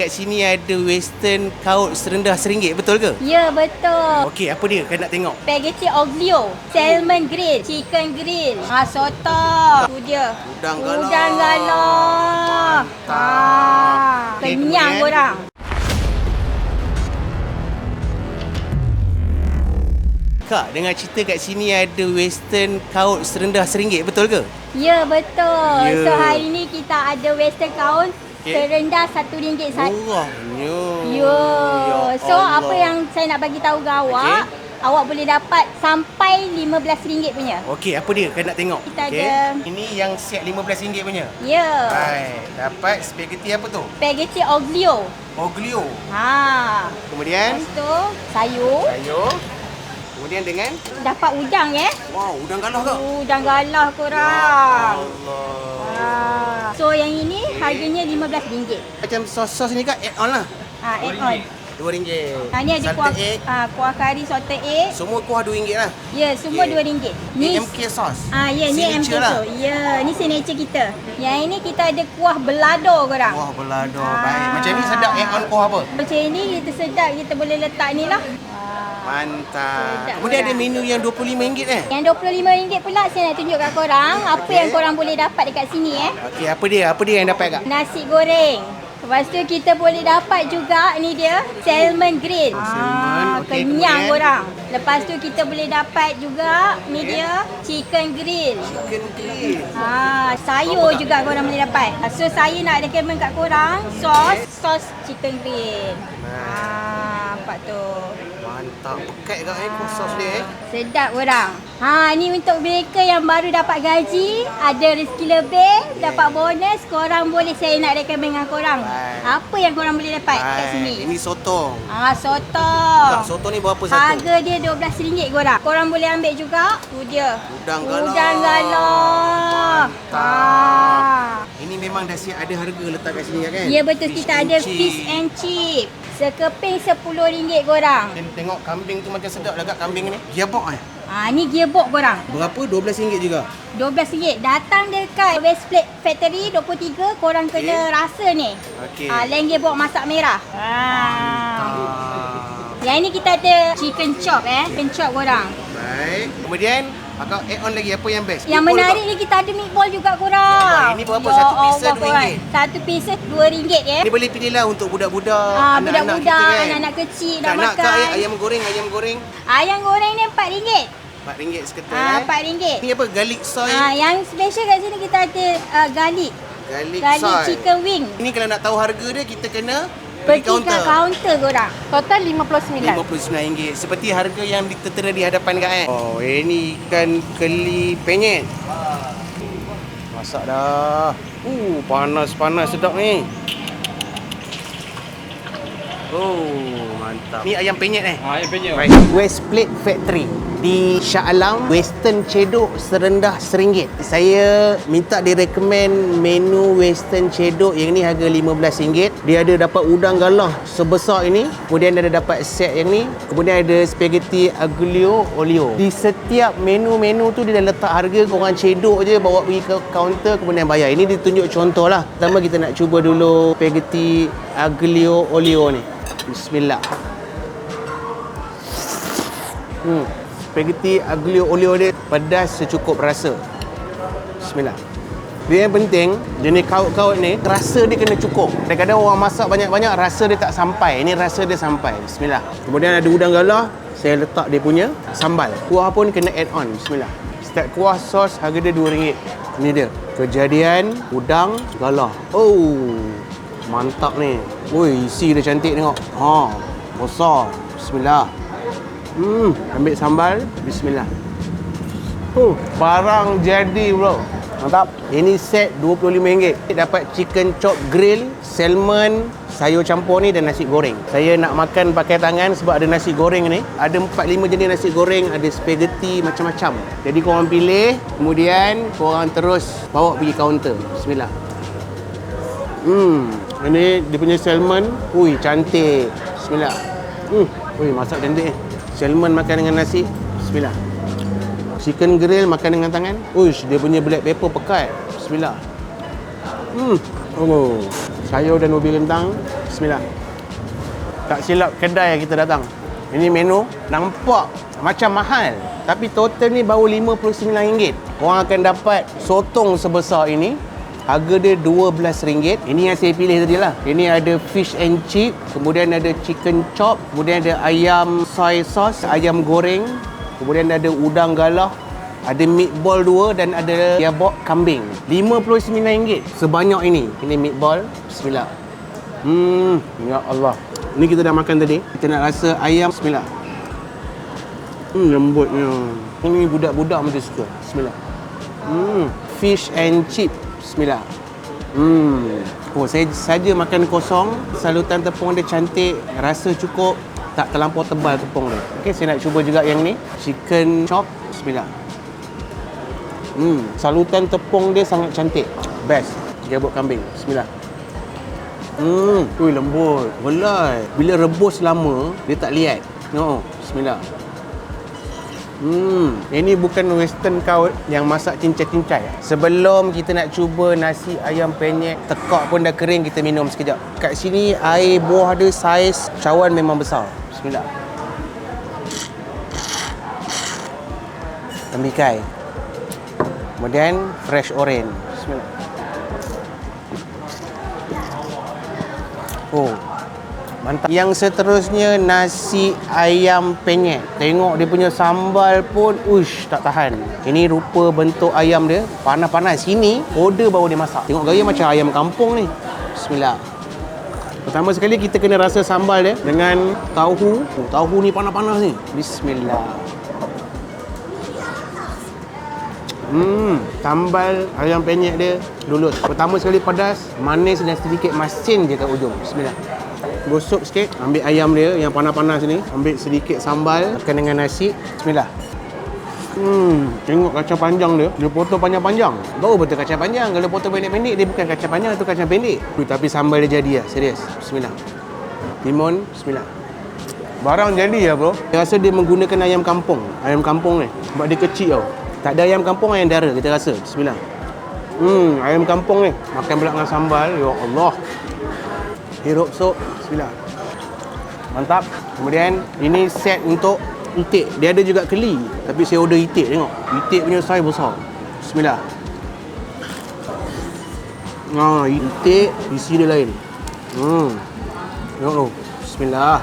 Kat sini ada western kaut serendah RM1, betul ke? Ya, betul. Okey, apa dia? Kan nak tengok. Spaghetti oglio, salmon grill, chicken grill, ha soto. Tu dia. Udang galah. Udang galah. Ha, kenyang kemudian? korang. Kak, dengar cerita kat sini ada western kaut serendah RM1, betul ke? Ya, betul. Ya. So hari ni kita ada western count Okey. serendah RM1 saja. Murahnya. Ya. So Allah. apa yang saya nak bagi tahu ke awak, awak boleh dapat sampai RM15 punya. Okey, apa dia? Kan nak tengok. Kita Okey. ada- Ini yang set RM15 punya. Ya. Baik, dapat spaghetti apa tu? Spaghetti oglio. Oglio. Ha. Kemudian Lepas tu sayur. sayur. Kemudian dengan Dapat udang ya. wow, udang galah ke? Udang galah korang. Allah. Ha. So yang ini harganya RM15. Macam sos-sos ni kak add on lah. Ha, add on. RM2. Ha, ni ada kuah, egg. ha, kuah kari salted egg. Semua kuah RM2 lah. Ya, semua Okey. RM2. Ni AMK sauce. Ah ya ni MK Signature lah. Ya, ni signature kita. Yang ini kita ada kuah belado korang. Kuah belado. Ah. Baik. Macam ni sedap add on kuah apa? Macam ini kita sedap kita boleh letak ni lah. Mantap. Kemudian ada menu yang RM25 eh. Yang RM25 pula saya nak tunjuk kat korang apa Okey. yang korang boleh dapat dekat sini eh. Okey, apa dia? Apa dia yang dapat kak? Nasi goreng. Lepas tu kita boleh dapat juga ni dia salmon grill. Salmon. Ah, Okey, kenyang kemudian? korang. Lepas tu kita boleh dapat juga ni dia chicken grill. Chicken grill. Ha, sayur juga korang boleh dapat. So saya nak recommend kat korang sos sos chicken grill. Ha, nampak tu. Mantap. Pekat kak eh kuah sos dia eh. Sedap korang. Ha, ni untuk mereka yang baru dapat gaji, ada rezeki lebih, dapat bonus, korang boleh saya nak recommend dengan korang. Baik. Apa yang korang boleh dapat kat Baik, sini? Ini sotong. Ha, soto. Kak, soto ni berapa satu? Harga dia RM12 korang. Korang boleh ambil juga. Tu dia. Udang galah. Udang galah. Mantap. Ha. Memang dah siap ada harga letak kat sini kan? Ya betul Fish kita ada chip. fish and chip. Sekeping RM10 korang. Dan tengok kambing tu macam sedap lah kak kambing ni. Gearbox eh. Ha, ni gearbox korang. Berapa? RM12 juga. RM12. Datang dekat Westplate Factory 23 korang kena Okey. rasa ni. Okey. Ha, lain gearbox masak merah. Ha. Ah. Yang ini kita ada chicken chop eh. Chicken chop korang. Baik. Kemudian akak add on lagi apa yang best? Yang Meatball menarik ni kita ada meatball juga korang. Ya, ini berapa? Satu piece Allah, RM2. korang. Satu piece RM2 ya. Ini boleh pilih lah untuk budak-budak, Ah, anak-anak budak-budak, kita kan. anak-anak kecil nak nak makan. eh, ayam goreng, ayam goreng. Ayam goreng ni RM4. RM4 seketul Ah, eh. RM4. Ni apa? Garlic soy, Ah, yang special kat sini kita ada uh, garlic. garlic, Garlic soy. chicken wing. Ini kalau nak tahu harga dia, kita kena pergi ke kaunter korang. Total RM59. RM59 Seperti harga yang tertera di hadapan kak eh? Oh ini ikan keli penyet. Masak dah. Uh panas-panas sedap ni. Oh mantap. Ni ayam penyet eh? Ha, yang penyet. Right. West Plate Factory di Shah Alam, Western Cedok serendah RM1. Saya minta direkomend menu Western Cedok yang ni harga RM15. Dia ada dapat udang galah sebesar ini. Kemudian ada dapat set yang ni. Kemudian ada spaghetti aglio olio. Di setiap menu-menu tu dia dah letak harga korang cedok je bawa pergi ke kaunter kemudian bayar. Ini ditunjuk contoh lah. Pertama kita nak cuba dulu spaghetti aglio olio ni. Bismillah. Hmm. Spaghetti aglio olio dia pedas secukup rasa. Bismillah. Dia yang penting, jenis kaut-kaut ni, rasa dia kena cukup. Kadang-kadang orang masak banyak-banyak, rasa dia tak sampai. Ini rasa dia sampai. Bismillah. Kemudian ada udang galah, saya letak dia punya sambal. Kuah pun kena add on. Bismillah. Setiap kuah sos harga dia RM2. Ini dia. Kejadian udang galah. Oh, mantap ni. Woi, isi dia cantik tengok. Ha, besar. Bismillah. Hmm, ambil sambal. Bismillah. Huh, barang jadi bro. Mantap. Ini set RM25. Dapat chicken chop grill, salmon, sayur campur ni dan nasi goreng. Saya nak makan pakai tangan sebab ada nasi goreng ni. Ada 4-5 jenis nasi goreng, ada spaghetti macam-macam. Jadi korang pilih, kemudian korang terus bawa pergi kaunter. Bismillah. Hmm, ini dia punya salmon. Ui, cantik. Bismillah. Hmm, ui, masak cantik ni. Salmon makan dengan nasi. Bismillah. Chicken grill makan dengan tangan. Uish, dia punya black pepper pekat. Bismillah. Hmm. Oh. sayur dan ubi kentang. Bismillah. Tak silap kedai yang kita datang. Ini menu nampak macam mahal. Tapi total ni baru RM59. Korang akan dapat sotong sebesar ini. Harga dia RM12. Ini yang saya pilih tadi lah. Ini ada fish and chip. Kemudian ada chicken chop. Kemudian ada ayam soy sauce. Ayam goreng. Kemudian ada udang galah. Ada meatball dua dan ada yabok kambing. RM59 sebanyak ini. Ini meatball. Bismillah. Hmm, ya Allah. Ni kita dah makan tadi. Kita nak rasa ayam. Bismillah. Hmm, lembutnya. Ini budak-budak mesti suka. Bismillah. Hmm, fish and chip. Bismillah. Hmm. Oh, saya saja makan kosong. Salutan tepung dia cantik, rasa cukup, tak terlampau tebal tepung dia. Okey, saya nak cuba juga yang ni. Chicken chop. Bismillah. Hmm, salutan tepung dia sangat cantik. Best. Jabut kambing. Bismillah. Hmm, ui lembut. Belai. Bila rebus lama, dia tak liat. No. Bismillah. Hmm, ini bukan western kaut yang masak cincai-cincai. Sebelum kita nak cuba nasi ayam penyet, tekak pun dah kering, kita minum sekejap. Kat sini air buah dia saiz cawan memang besar. Bismillah. Tembikai. Kemudian fresh orange. Bismillah. Oh, Mantap. Yang seterusnya nasi ayam penyet. Tengok dia punya sambal pun ush tak tahan. Ini rupa bentuk ayam dia panas-panas. Sini order baru dia masak. Tengok gaya macam ayam kampung ni. Bismillah. Pertama sekali kita kena rasa sambal dia dengan tahu. Oh, tahu ni panas-panas ni. Bismillah. Hmm, sambal ayam penyet dia lulus. Pertama sekali pedas, manis dan sedikit masin je kat ujung. Bismillah. Gosok sikit, ambil ayam dia yang panas-panas ni, ambil sedikit sambal, makan dengan nasi. Bismillah. Hmm, tengok kacang panjang dia. Dia potong panjang-panjang. Baru betul kacang panjang. Kalau potong pendek-pendek, dia bukan kacang panjang, itu kacang pendek. Ui, tapi sambal dia jadi lah, serius. Bismillah. Timun, bismillah. Barang jadi ya bro. Saya rasa dia menggunakan ayam kampung. Ayam kampung ni. Sebab dia kecil tau. Tak ada ayam kampung, ayam dara kita rasa. Bismillah. Hmm, ayam kampung ni. Makan pula dengan sambal. Ya Allah. Hirup sup. Bismillah. Mantap. Kemudian ini set untuk itik. Dia ada juga keli. Tapi saya order itik tengok. Itik punya saiz besar. Bismillah. Ha, itik isi dia lain. Hmm. Tengok tu. Bismillah.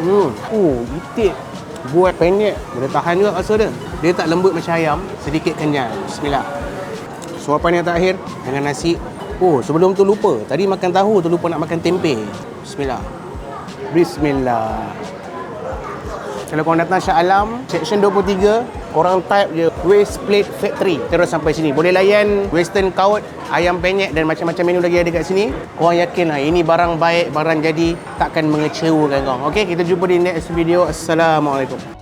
Hmm. Oh, itik buat penyet. Boleh tahan juga rasa dia. Dia tak lembut macam ayam, sedikit kenyal. Bismillah. Suapan yang terakhir dengan nasi. Oh, sebelum tu lupa. Tadi makan tahu tu lupa nak makan tempe. Bismillah. Bismillah. Kalau korang datang Shah Alam, section 23, korang type je Waste Plate Factory. Terus sampai sini. Boleh layan Western Kaut, ayam penyet dan macam-macam menu lagi ada kat sini. Korang yakin lah, ini barang baik, barang jadi, takkan mengecewakan korang. Okay, kita jumpa di next video. Assalamualaikum.